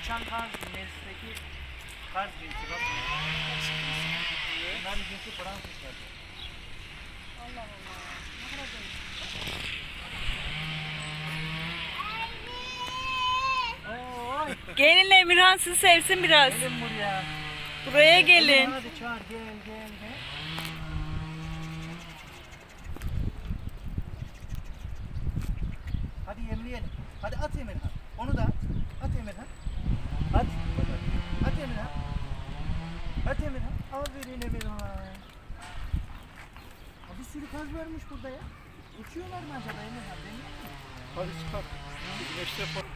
uçan kaz cinsteki kaz cinsi bak. Bunların cinsi Fransızlar. Allah Allah. Ne kadar. Gelin Emirhan sizi sevsin biraz. Gelin buraya. Buraya gelin. Hadi çağır gel gel gel. Hadi yemleyelim. Hadi at Emirhan. Onu da at. At Emirhan. At. At Emirhan. At Emirhan. Emirhan. Aa, Bir sürü kaz varmış burada ya. Uçuyorlar mı acaba? Deniyor mu? Hadi çıkar. Güneşte falan.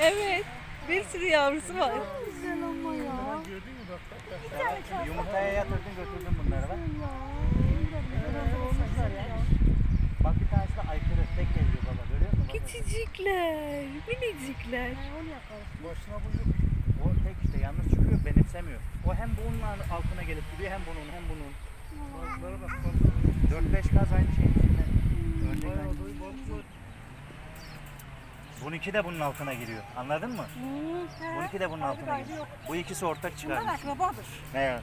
Evet. Bir sürü yavrusu var. Güzel ama ya. Gördün mü bak Yumurtaya yatırdın götürdün bunları bak. ya. Biraz olmuşlar ya. Bak bir tanesi de aykırı tek geziyor baba görüyor musun? Bak. Minicikler. Ha, onu yaparız. Başına bu yok. O tek işte yalnız çıkıyor benimsemiyor. O hem bunun altına gelip gidiyor hem bunun hem bunun. Bazıları bak bak. 4-5 kaz aynı şeyin içinde. Aynı. var. Bununki de bunun altına giriyor. Anladın mı? Bununki de bunun altına giriyor. yok. Bu ikisi ortak Bunlar çıkarmış. akrabadır. Evet.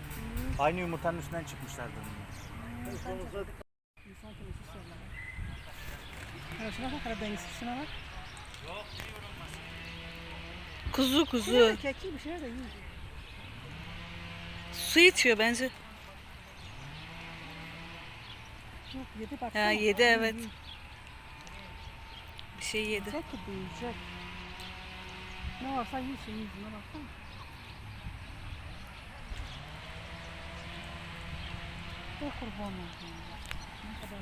Aynı yumurtanın üstünden çıkmışlardı bunlar. İnsan kendisi. Ya şuna bak Karadeniz, şuna bak. Kuzu Şuna kuzu. da keki bir şeyler de yiyor. Su içiyor bence. Yok yedi baksana. Ha yedi evet. Bir şey yedi. Yiyecek ki büyüyecek. Ne varsa yiyorsun yüzüne baksana. Oh kurban oldum. Ne kadar